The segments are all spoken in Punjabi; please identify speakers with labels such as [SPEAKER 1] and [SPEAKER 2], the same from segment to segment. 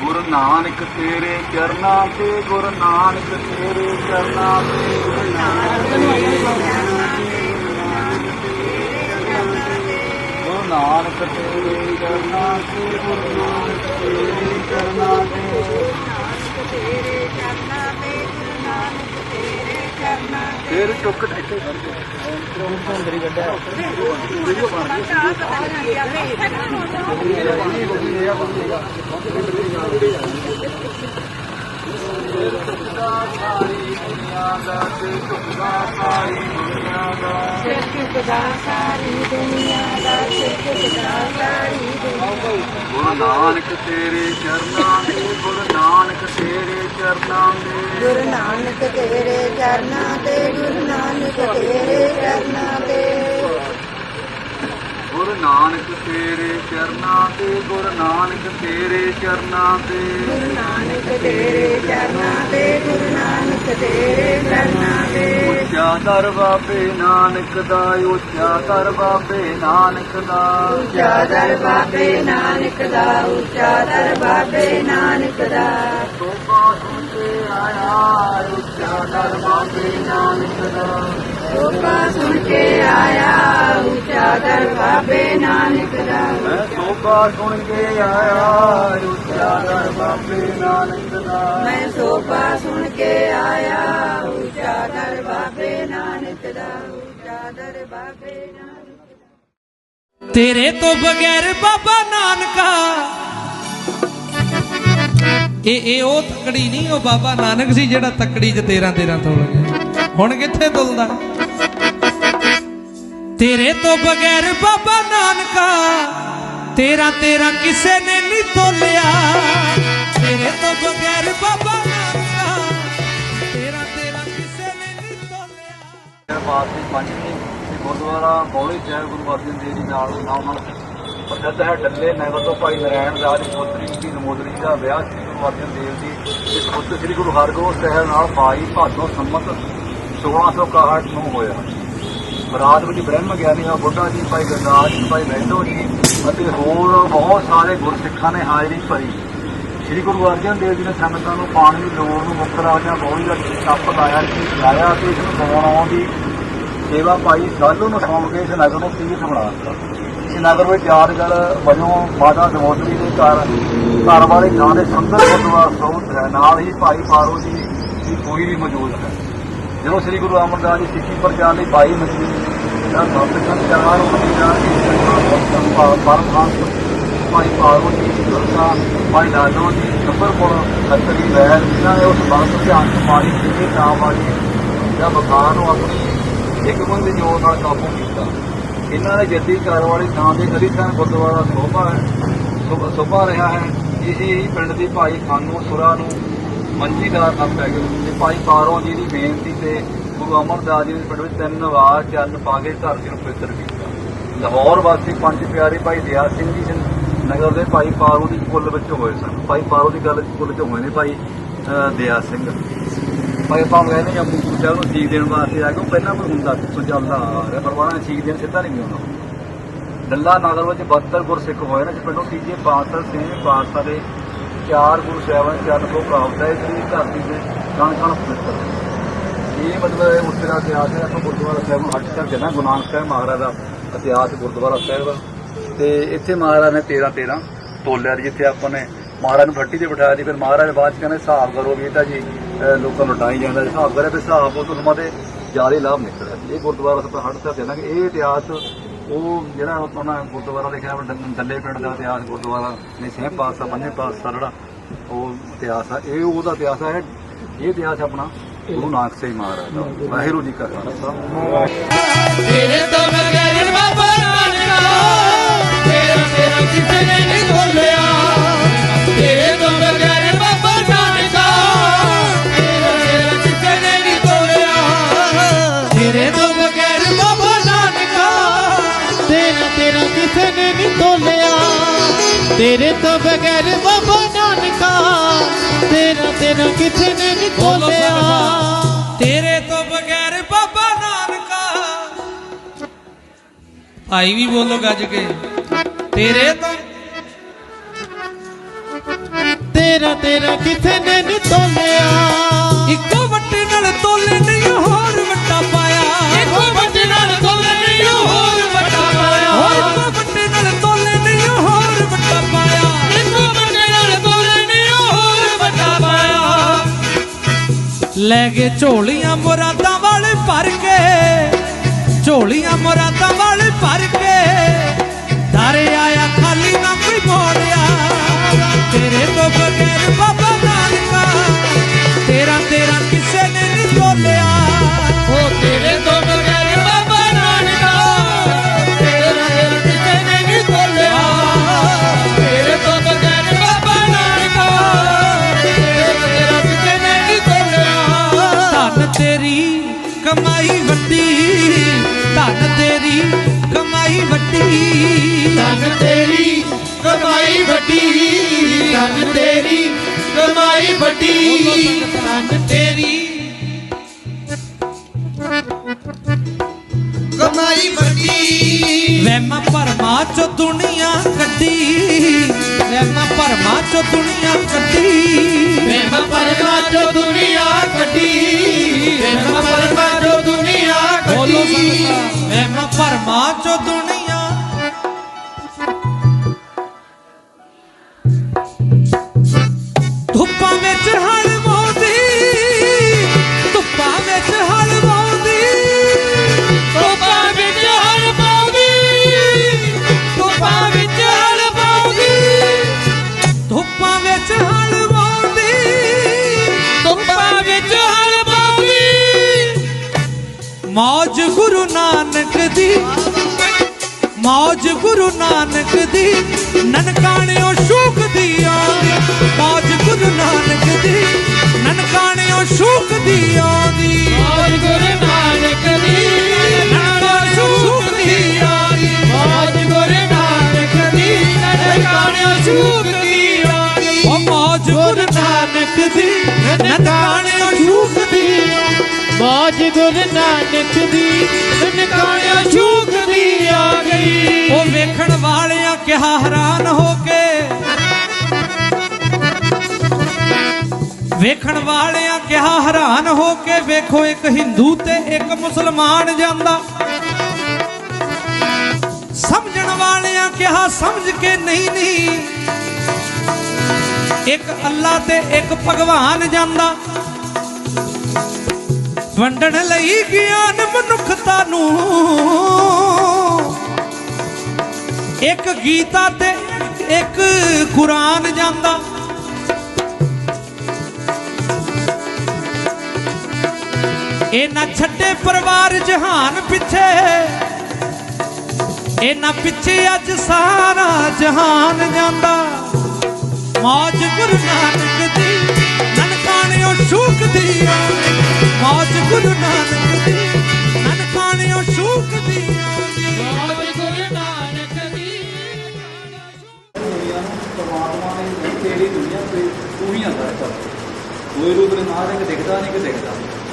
[SPEAKER 1] ਗੁਰੂ ਨਾਨਕ ਤੇਰੇ ਚਰਨਾ ਤੇ, ਗੁਰੂ ਨਾਨਕ ਤੇਰੇ ਚਰਨਾ ਤੇ, ਗੁਰੂ ਨਾਨਕ ਤੇਰੇ ਚਰਨਾਂ ਤੇ, ਗੁਰੂ ਨਾਨਕ ਤੇਰੇ ਚਰਨਾਂ ਤੇ ਸਿਰ ਚੌਕਟ ਕੱਢਿਆ ਖੜ ਜਾ ਸਾਰੀ ਦੁਨੀਆ ਦਾ ਸਿਰ ਝੁਕਦਾ ਸਾਰੀ ਦੁਨੀਆ ਦਾ ਗੁਰੂ ਨਾਨਕ ਤੇਰੇ ਚਰਨਾਂ ਦੇ, ਗੁਰੂ ਨਾਨਕ ਤੇਰੇ ਚਰਨਾਂ ਦੇ।
[SPEAKER 2] ਗੁਰੂ ਨਾਨਕ ਤੇਰੇ ਚਰਨਾਂ ਤੇ ਗੁਰੂ ਨਾਨਕ ਤੇਰੇ ਚਰਨਾਂ ਤੇ
[SPEAKER 1] ਗੁਰੂ ਨਾਨਕ ਤੇਰੇ ਚਰਨਾਂ ਤੇ ਗੁਰੂ ਨਾਨਕ ਤੇਰੇ ਚਰਨਾਂ ਤੇ।
[SPEAKER 2] ਗੁਰੂ ਨਾਨਕ ਤੇਰੇ ਚਰਨਾਂ ਤੇ ਗੁਰੂ ਨਾਨਕ ਤੇਰੇ ਚਰਨਾਂ ਤੇ।
[SPEAKER 1] ਉੱਚਾ ਦਰ ਬਾਬੇ ਨਾਨਕ ਦਾ ਉੱਚਾ ਦਰ ਬਾਬੇ ਨਾਨਕ ਦਾ।
[SPEAKER 2] ਉੱਚਾ ਦਰ ਬਾਬੇ ਨਾਨਕ ਦਾ ਉੱਚਾ ਦਰ ਬਾਬੇ ਨਾਨਕ ਦਾ।
[SPEAKER 1] ਸੋਭਾ ਸੁਣ ਕੇ ਆਇਆ ਉੱਚਾ ਦਰ ਬਾਬੇ ਨਾਨਕ ਦਾ।
[SPEAKER 2] ਸੋਭਾ ਸੁਣ ਕੇ ਦਰ ਬਾਬੇ ਨਾਨਕ ਦਾ
[SPEAKER 1] ਮੈਂ ਸੋਭਾ ਸੁਣ ਕੇ ਆਇਆ ਉੱਚਾ ਦਰ ਬਾਬੇ ਨਾਨਕ ਦਾ
[SPEAKER 2] ਮੈਂ ਸੋਭਾ ਸੁਣ ਕੇ ਆਇਆ ਉੱਚਾ ਦਰ ਬਾਬੇ ਨਾਨਕ ਦਾ ਉੱਚਾ ਦਰ ਬਾਬੇ ਨਾਨਕ
[SPEAKER 3] ਤੇਰੇ ਤੋਂ ਬਗੈਰ ਬਾਬਾ ਨਾਨਕਾ। ਇਹ ਇਹ ਉਹ ਤਕੜੀ ਨਹੀਂ, ਉਹ ਬਾਬਾ ਨਾਨਕ ਸੀ ਜਿਹੜਾ ਤਕੜੀ 'ਚ 13 13 ਤੋਲ ਗਿਆ। ਹੁਣ ਕਿੱਥੇ ਤੁਲਦਾ ਤੇਰੇ ਤੋਂ ਬਗੈਰ ਬਾਬਾ ਨਾਨਕਾ, ਤੇਰਾ ਤੇਰਾ ਕਿਸੇ ਨੇ ਨਹੀਂ ਤੋਲਿਆ। ਤੇਰੇ ਤੋਂ ਬਗੈਰ ਬਾਬਾ ਨਾਨਕਾ, ਤੇਰਾ ਤੇਰਾ ਕਿਸੇ ਨੇ ਨਹੀਂ ਤੋਲਿਆ।
[SPEAKER 1] ਪਾਸੀ ਪੰਜਵੀਂ ਤੇ ਗੁਰਦੁਆਰਾ ਬੌਲੀ ਸਾਹਿਬ ਗੁਰੂ ਅਰਜਨ ਦੇਵ ਜੀ ਨਾਲ ਨਾਮ ਪ੍ਰਸਿੱਧ ਹੈ। ਡੱਲੇ ਨਗਰ ਤੋਂ ਭਾਈ ਨਰਾਇਣ ਰਾਜ ਪੁੱਤਰੀ ਦੀ ਨਮੋਦਰੀ ਦਾ ਵਿਆਹ ਸ੍ਰੀ ਗੁਰੂ ਅਰਜਨ ਦੇਵ ਜੀ ਇਸ ਪੁੱਤਰ ਸ੍ਰੀ ਗੁਰੂ ਹਰਗੋਬਿੰਦ ਸਾਹਿਬ ਨਾਲ 22 ਭਾਦੋਂ ਸੰਮਤ 1661 ਨੂੰ ਹੋਇਆ। ਬਰਾਤ ਵਿੱਚ ਬ੍ਰਹਮ ਗਿਆਨੀ ਬੁੱਢਾ ਜੀ, ਭਾਈ ਗੁਰਦਾਸ ਜੀ, ਭਾਈ ਮਹਿੰਦੋ ਜੀ ਅਤੇ ਹੋਰ ਬਹੁਤ ਸਾਰੇ ਗੁਰਸਿੱਖਾਂ ਨੇ ਹਾਜ਼ਰੀ ਭਰੀ। ਸ੍ਰੀ ਗੁਰੂ ਅਰਜਨ ਦੇਵ ਜੀ ਨੇ ਸੰਗਤਾਂ ਨੂੰ ਪਾਣੀ ਦੀ ਲੋੜ ਨੂੰ ਮੁੱਖ ਰਾਜਾਂ ਬਹੁਤ ਦਾ ਟੱਪ ਲਾਇਆ ਸੀ ਲਾਇਆ ਤੇ ਇਸ ਨੂੰ ਪਾਉਣ ਆਉਣ ਦੀ ਸੇਵਾ ਭਾਈ ਸਾਲੂ ਨੂੰ ਸੌਂਪ ਕੇ ਇਸ ਨਗਰ ਨੂੰ ਤੀਰਥ ਬਣਾ ਦਿੱਤਾ। ਇਸ ਨਗਰ ਵਿੱਚ ਯਾਦਗਾਰ ਵਜੋਂ ਮਾਤਾ ਦਮੋਦਰੀ ਦੇ ਘਰ ਘਰ ਵਾਲੇ ਨਾਂ ਦੇ ਸੰਦਰ ਗੁਰਦੁਆਰਾ ਸਰੋਤ ਹੈ। ਨਾਲ ਹੀ ਭਾਈ ਪਾਰੋ ਜੀ ਦੀ ਕੋਈ ਵੀ ਮੌਜੂਦ ਹੈ। ਜਦੋਂ ਸ੍ਰੀ ਗੁਰੂ ਅਮਰਦਾਸ ਜੀ ਸਿੱਖੀ ਪ੍ਰਚਾਰ ਲਈ 22 ਮਜੀਦ ਦਾ ਸੰਤ ਚਾਰ ਹੋਣੀ ਜਾ ਕੇ ਪਰਮਾਨ ਭਾਈ ਪਾਰੋ ਜੀ, ਦੁਰਗਾ, ਭਾਈ ਲਾਲੋ ਜੀ ਨੰਬਰਪੁਰ ਖੱਤਰੀ ਵੈਦ ਇਹਨਾਂ ਨੇ ਉਸ ਬਾਤ ਧਿਆਨ ਚ ਮਾਰੀ ਕਿ ਨਾਮ ਵਾਲੀ ਜਾਂ ਬਖਾਰ ਨੂੰ ਆਪਣੀ ਇੱਕ ਬੰਦੇ ਜੋਰ ਨਾਲ ਕਾਬੂ ਕੀਤਾ। ਇਹਨਾਂ ਨੇ ਜੱਦੀ ਘਰ ਵਾਲੀ ਥਾਂ ਦੇ ਗਲੀ ਥਾਂ ਗੁਰਦੁਆਰਾ ਸੋਭਾ ਸੋਭਾ ਰਿਹਾ ਹੈ ਇਹ ਹੀ ਪਿੰਡ ਦੀ ਭਾਈ ਖਾਨੂ ਸੁਰਾ ਨੂੰ ਮੰਜੀਦਾਰ ਨਾਲ ਪੈ ਗਏ ਤੇ ਭਾਈ ਬਾਰੋਂ ਜੀ ਦੀ ਬੇਨਤੀ ਤੇ ਗੁਰੂ ਅਮਰਦਾਸ ਜੀ ਦੇ ਪਿੰਡ ਵਿੱਚ ਤਿੰਨ ਵਾਰ ਚੰਨ ਪਾ ਕੇ ਧਰਤੀ ਨੂੰ ਪਵਿੱਤਰ ਕੀਤਾ। ਲਾਹੌਰ ਵਾਸੀ ਪੰਜ ਪਿਆਰੇ ਭਾਈ ਦਿਆ ਸਿੰਘ ਜੀ ਨਗਰ ਦੇ ਭਾਈ ਪਾਰੋ ਦੀ ਕੁੱਲ ਵਿੱਚ ਹੋਏ ਸਨ। ਭਾਈ ਪਾਰੋ ਦੀ ਗੱਲ ਕੁੱਲ ਵਿੱਚ ਹੋਏ ਨੇ ਭਾਈ ਅਹ, ਦਿਆ ਸਿੰਘ। ਭਾਈ ਆਪਾਂ ਕਹਿੰਦੇ ਜਾਂ ਪੂਜਾ ਨੂੰ ਸੀਖ ਦੇਣ ਵਾਸਤੇ ਆ ਕੇ ਉਹ ਪਹਿਲਾਂ ਕੋਈ ਹੁੰਦਾ ਸੀ ਸੋ ਚੱਲਦਾ ਆ ਰਿਹਾ ਪਰਵਾਨਾ ਨੇ ਸੀਖ ਦੇਣ ਸਿੱਧਾ ਨਹੀਂ ਆਉਂਦਾ ਡੱਲਾ ਨਗਰ ਵਿੱਚ 72 ਗੁਰਸਿੱਖ ਹੋਏ ਨੇ ਜਿਸ ਪਿੰਡੋਂ ਤੀਜੇ ਪਾਤਸ਼ਾਹ ਸਿੰਘ ਪਾਤਸ਼ਾਹ ਦੇ ਚਾਰ ਗੁਰੂ ਸਾਹਿਬਾਨ ਚਰਨ ਤੋਂ ਪ੍ਰਾਪਤ ਹੈ ਇਸ ਧਰਤੀ ਦੇ ਕਣ ਕਣ ਪਵਿੱਤਰ ਇਹ ਮਤਲਬ ਉਸ ਦਾ ਇਤਿਹਾਸ ਹੈ ਆਪਾਂ ਗੁਰਦੁਆਰਾ ਸਾਹਿਬ ਨੂੰ ਹੱਟ ਕਰਕੇ ਨਾ ਗੁਰੂ ਨਾਨਕ ਸਾਹਿਬ ਮਹਾਰਾਜ ਦਾ ਇਤਿਹਾਸ ਗੁਰਦੁਆਰਾ ਸਾਹਿਬ ਦਾ। ਤੇ ਇੱਥੇ ਮਹਾਰਾਜ ਨੇ 13 13 ਤੋਲਿਆ ਸੀ, ਜਿੱਥੇ ਆਪਾਂ ਨੇ ਮਹਾਰਾਜ ਨੂੰ ਫੱਟੀ ਤੇ ਬਿਠਾਇਆ ਸੀ ਫਿਰ ਮਹਾਰਾਜ ਬਾਅਦ ਚ ਕਹਿੰਦੇ ਹਿਸਾਬ ਕਰੋ ਵੀ ਇਹ ਤਾਂ ਜੀ ਲੋਕਾਂ ਨੂੰ ਲਟਾਈ ਜਾਂਦਾ ਹਿਸਾਬ ਕਰੇ ਫਿਰ ਹਿਸਾਬ ਉਹ ਤੋਂ ਦੇ ਜਾਰੀ ਲਾਭ ਨਿਕਲਿਆ। ਇਹ ਗੁਰਦੁਆਰਾ ਸਾਹਿਬ ਹੱਟ ਸਾਹਿਬ ਕਿ ਇਹ ਇਤਿਹਾਸ ਉਹ ਜਿਹੜਾ ਉਹਨਾਂ ਗੁਰਦੁਆਰਾ ਲਿਖਿਆ ਵਾ ਡੱਲੇ ਪਿੰਡ ਦਾ ਇਤਿਹਾਸ ਗੁਰਦੁਆਰਾ ਨੇ ਛੇ ਪਾਤਸ਼ਾਹ ਪੰਜੇ ਪਾਤਸ਼ਾਹ ਜਿਹੜਾ ਉਹ ਇਤਿਹਾਸ ਆ। ਇਹ ਉਹਦਾ ਇਤਿਹਾਸ ਹੈ ਇਹ ਇਤਿਹਾਸ ਆਪਣਾ ਗੁਰੂ ਨਾਨਕ ਸਿੰਘ ਮਹਾਰਾਜ ਦਾ। ਵਾਹਿਗੁਰੂ ਜੀ ਕਾ ਖਾਲਸਾ।
[SPEAKER 3] ਤੇਰੇ ਤੋਂ ਬਗੈਰ ਬਾਬਾ ਨਾਨਕਾ ਤੇਰਾ ਤੇਰਾ ਕਿਸੇ ਨੇ ਨਹੀਂ ਤੋਲਿਆ ਤੇਰੇ ਤੋਂ ਬਗੈਰ ਬਾਬਾ ਨਾਨਕਾ ਤੇਰਾ ਤੇਰਾ ਕਿਸੇ ਨੇ ਨਹੀਂ ਤੋਲਿਆ ਤੇਰੇ
[SPEAKER 4] ਕਿਸੇ ਨੇ ਨਹੀਂ ਤੋਲਿਆ। ਤੇਰੇ ਤੋਂ ਬਗੈਰ ਬਾਬਾ ਨਾਨਕਾ ਤੇਰਾ ਤੇਰਾ ਕਿਸੇ ਨੇ ਨਹੀਂ ਤੋਲਿਆ।
[SPEAKER 3] ਤੇਰੇ ਤੋਂ ਬਗੈਰ ਬਾਬਾ ਨਾਨਕਾ। ਭਾਈ ਵੀ ਬੋਲੋ ਗੱਜ ਕੇ। ਤੇਰੇ ਤੋਂ
[SPEAKER 4] ਤੇਰਾ ਤੇਰਾ ਕਿਸੇ ਨੇ ਨਹੀਂ ਤੋਲਿਆ।
[SPEAKER 3] ਇੱਕੋ ਲੈ ਗਏ ਝੋਲੀਆਂ ਮੁਰਾਦਾਂ ਵਾਲੇ ਭਰ ਕੇ ਝੋਲੀਆਂ ਮੁਰਾਦਾਂ ਕਮਾਈ ਵੱਡੀ ਧੰਨ ਤੇਰੀ ਕਮਾਈ ਵੱਡੀ।
[SPEAKER 4] ਧੰਨ ਤੇਰੀ ਕਮਾਈ ਵੱਡੀ ਧੰਨ ਤੇਰੀ ਕਮਾਈ ਵੱਡੀ।
[SPEAKER 3] ਧੰਨ ਤੇਰੀ
[SPEAKER 4] ਕਮਾਈ ਵੱਡੀ।
[SPEAKER 3] ਵਹਿਮਾਂ ਭਰਮਾਂ ਚੋਂ ਦੁਨੀਆ ਕੱਢੀ। ਵਹਿਮਾਂ ਭਰਮਾਂ ਚੋਂ ਦੁਨੀਆ ਕੱਢੀ।
[SPEAKER 4] ਮੈਂ ਪਰਮਾ ਚੋ ਦੁਨੀਆ ਕੱਢੀ।
[SPEAKER 3] ਭਰਮਾਂ ਦੁਨੀਆ। ਧੁੱਪਾਂ ਵਿੱਚ ਹਲਵਾਉਂਦੀ ਧੁੱਪਾਂ ਵਿੱਚ ਹਲਵਾਉਂਦੀ ਧੁੱਪਾਂ ਵਿੱਚ ਹਲਵਾਉਂਦੀ ਧੁੱਪਾਂ ਵਿੱਚ ਹਲਵਾਉਂਦੀ ਧੁੱਪਾਂ ਵਿੱਚ ਹਲਵਾਉਂਦੀ ਧੁੱਪਾਂ ਵਿੱਚ ਹਲਵਾਉਂਦੀ ਮੌਜ ਗੁਰੂ ਨਾਨਕ ਦੀ ਮੌਜ ਗੁਰੂ ਨਾਨਕ ਦੀ ਨਨਕਾਣਿਓ ਸ਼ੂਕ ਦੀ ਆਉਂਦੀ ਮੌਜ ਗੁਰੂ ਨਾਨਕ ਦੀ ਨਨਕਾਣਿਓ ਸ਼ੂਕ ਦੀ ਆਉਂਦੀ
[SPEAKER 4] ਮੌਜ ਗੁਰੂ ਨਾਨਕ ਦੀ
[SPEAKER 3] ਨਨਕਾਣਿਓ ਸ਼ੂਕ ਦੀ ਆਉਂਦੀ
[SPEAKER 4] ਮੌਜ ਗੁਰੂ ਨਾਨਕ ਦੀ ਨਨਕਾਣਿਓ ਸ਼ੂਕ ਦੀ ਆਉਂਦੀ
[SPEAKER 3] ਉਹ ਮੌਜ ਗੁਰੂ ਨਾਨਕ ਦੀ ਨਨਕਾਣਿਓ ਸ਼ੂਕ ਦੀ
[SPEAKER 4] ਮੌਜ ਗੁਰੂ ਨਾਨਕ ਦੀ ਨਨਕਾਣਿਓ ਸ਼ੂਕ ਦੀ ਆ ਗਈ
[SPEAKER 3] ਉਹ ਵੇਖਣ ਵਾਲਿਆਂ ਕਿਹਾ ਹੈਰਾਨ ਹੋ ਕੇ। ਵੇਖਣ ਵਾਲਿਆਂ ਕਿਹਾ ਹੈਰਾਨ ਹੋ ਕੇ, ਵੇਖੋ ਇੱਕ ਹਿੰਦੂ ਤੇ ਇੱਕ ਮੁਸਲਮਾਨ ਜਾਂਦਾ। ਸਮਝਣ ਵਾਲਿਆਂ ਕਿਹਾ, ਸਮਝ ਕੇ ਨਹੀਂ ਨਹੀਂ। ਇੱਕ ਅੱਲਾ ਤੇ ਇੱਕ ਭਗਵਾਨ ਜਾਂਦਾ। ਵੰਡਣ ਲਈ ਗਿਆਨ ਮਨੁੱਖਤਾ ਇੱਕ ਗੀਤਾ ਤੇ ਇੱਕ ਕੁਰਾਨ ਜਾਂਦਾ। ਇਹ ਨਾ ਛੱਡੇ ਪਰਿਵਾਰ ਜਹਾਨ ਪਿੱਛੇ। ਇਹ ਨਾ ਪਿੱਛੇ ਅੱਜ ਸਾਰਾ ਜਹਾਨ ਜਾਂਦਾ। ਮੌਜ ਗੁਰੂ ਨਾਨਕ ਦੀ, ਨਨਕਾਣਿਓ ਸ਼ੂਕ ਦੀ ਮੌਜ ਗੁਰੂ ਨਾਨਕ
[SPEAKER 1] ਕੋਈ ਰੂਪ ਨੇ ਦਿਖਦਾ ਨਹੀਂ ਕਿ ਦਿਖਦਾ।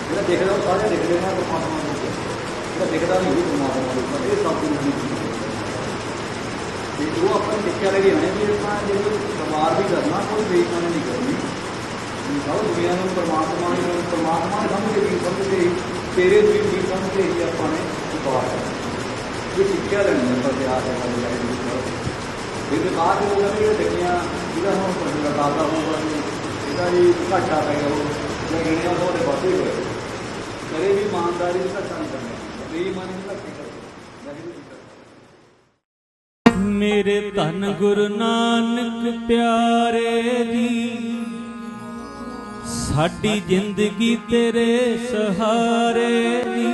[SPEAKER 1] ਜਿਹੜਾ ਦਿਖਦਾ ਉਹ ਸਾਰੇ ਦਿਖਦੇ ਨੇ ਪਰਮਾਤਮਾ ਨੂੰ ਜਿਹੜਾ ਦਿਖਦਾ ਨਹੀਂ, ਉਹ ਪਰਮਾਤਮਾ ਨੂੰ ਇਹ ਸਭ ਕੁਝ ਨਹੀਂ ਤੇ ਉਹ ਆਪਾਂ ਸਿੱਖਿਆ ਲੈ ਕੇ ਆਏ ਕਿ ਆਪਾਂ ਜੇ ਸਵਾਰ ਵੀ ਕਰਨਾ ਕੋਈ ਬੇਈਮਾਨੀ ਨਹੀਂ ਕਰਨੀ। ਸਭ ਦੁਨੀਆ ਨੂੰ ਪਰਮਾਤਮਾ ਨੇ, ਪਰਮਾਤਮਾ ਸਮਝ ਕੇ ਸਮਝ ਕੇ, ਤੇਰੇ ਵੀ ਵੀ ਸਮਝ ਕੇ ਹੀ ਆਪਾਂ ਨੇ ਸਵਾਰ ਕਰਨਾ। ਇਹ ਸਿੱਖਿਆ ਲੈਣੀ ਹੈ ਪਰ ਪਿਆਰ ਹੈ ਸਾਡੀ ਲਾਈਫ ਇਹ ਤੇ ਬਾਅਦ ਉਹ ਕਹਿੰਦੇ ਦੇਖੀਆਂ ਜਿਹਦਾ ਹੁਣ ਪਰਦਾ ਦਾਦਾ ਹੋਊਗਾ ਇਹਦਾ ਜੀ ਘਾਟਾ ਪੈ ਗਿਆ ਉਹ। ਜਾਂ ਗਿਣਿਆ ਉਹਦੇ ਵਾਧੇ ਹੋਏ ਕਰੇ ਵੀ ਇਮਾਨਦਾਰੀ ਦੀ ਘਾਟਾ ਨਹੀਂ ਕਰਨਾ ਬੇਈਮਾਨੀ ਨਹੀਂ ਘਾਟੇ ਕਰਨੀ
[SPEAKER 3] ਮੇਰੇ ਧੰਨ ਗੁਰੂ ਨਾਨਕ ਪਿਆਰੇ ਦੀ ਸਾਡੀ ਜ਼ਿੰਦਗੀ ਤੇਰੇ ਸਹਾਰੇ ਦੀ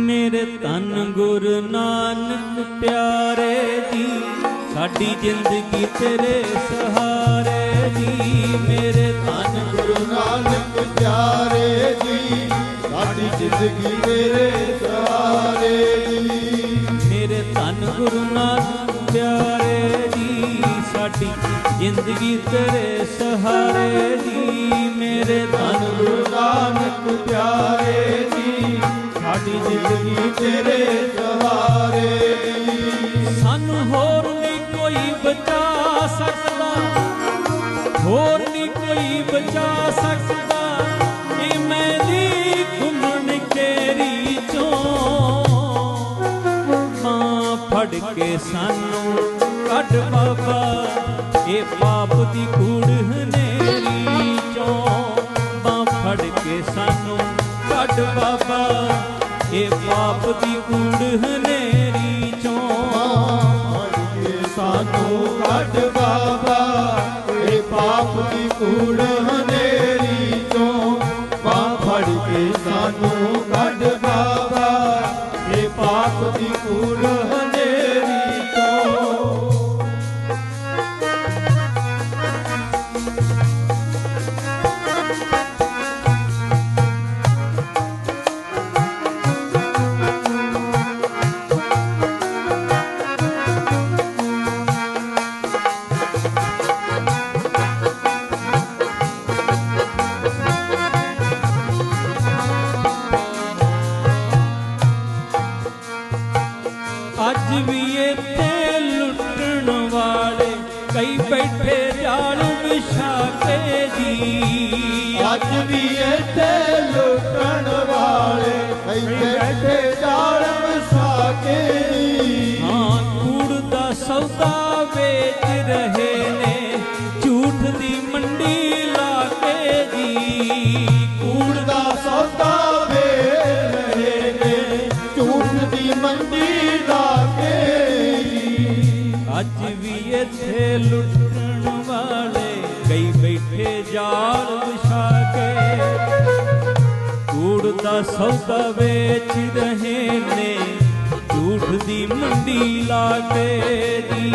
[SPEAKER 5] ਮੇਰੇ ਤਨ ਗੁਰੂ ਨਾਨਕ ਪਿਆਰੇ ਦੀ ਸਾਡੀ ਜ਼ਿੰਦਗੀ ਤੇਰੇ ਸਹਾਰੇ ਜੀ, ਮੇਰੇ ਤਨ
[SPEAKER 6] ਗੁਰੂ ਨਾਨਕ ਪਿਆਰੇ ਜੀ। ਸਾਡੀ ਜ਼ਿੰਦਗੀ ਤੇਰੇ ਸਹਾਰੇ ਜੀ।
[SPEAKER 5] ਮੇਰੇ ਧੰਨ ਗੁਰੂ ਨਾਨਕ ਪਿਆਰੇ ਜੀ, ਸਾਡੀ ਜ਼ਿੰਦਗੀ ਤੇਰੇ ਸਹਾਰੇ ਜੀ। ਮੇਰੇ ਧੰਨ
[SPEAKER 6] ਗੁਰੂ ਨਾਨਕ ਪਿਆਰੇ ਜੀ, ਸਾਡੀ ਜ਼ਿੰਦਗੀ ਤੇਰੇ ਸਹਾਰੇ
[SPEAKER 5] ਬਚਾ ਸਕਦਾ ਇਹ ਮੈਲੀ ਘੁੰਮਣ ਕੇਰੀ ਚੋਂ। ਮਾਂ ਫੜ ਕੇ ਸਾਨੂੰ ਕੱਢ ਬਾਬਾ, ਇਹ ਪਾਪ ਦੀ ਕੂੜ ਹਨੇਰੀ ਚੋਂ। ਮਾਂ ਫੜ ਕੇ ਸਾਨੂੰ ਕੱਢ ਬਾਬਾ, ਇਹ ਪਾਪ ਦੀ ਕੂੜ ਹਨੇਰੀ ਚੋਂ।
[SPEAKER 6] ਫੜ ਕੇ ਸਾਨੂੰ ਕੱਢ ਬਾਬਾ, ਇਹ ਪਾਪ ਦੀ ਕੂੜ ਹਨੇਰੀ ਚੋਂ ਬਾਹ ਫੜ ਕੇ ਸਾਨੂੰ ਕੱਢ ਬਾਬਾ ਇਹ ਪਾਪ ਦੀ ਕੂੜ ਹਨੇਰੀ
[SPEAKER 5] ਦਾ ਸੌਦਾ ਵੇਚ ਰਹੇ ਨੇ ਝੂਠ ਦੀ ਮੰਡੀ ਲਾ ਕੇ ਜੀ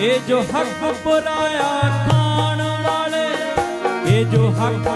[SPEAKER 5] ਇਹ ਜੋ ਹੱਕ ਪਰਾਇਆ ਖਾਣ ਵਾਲੇ ਇਹ ਜੋ ਹੱਕ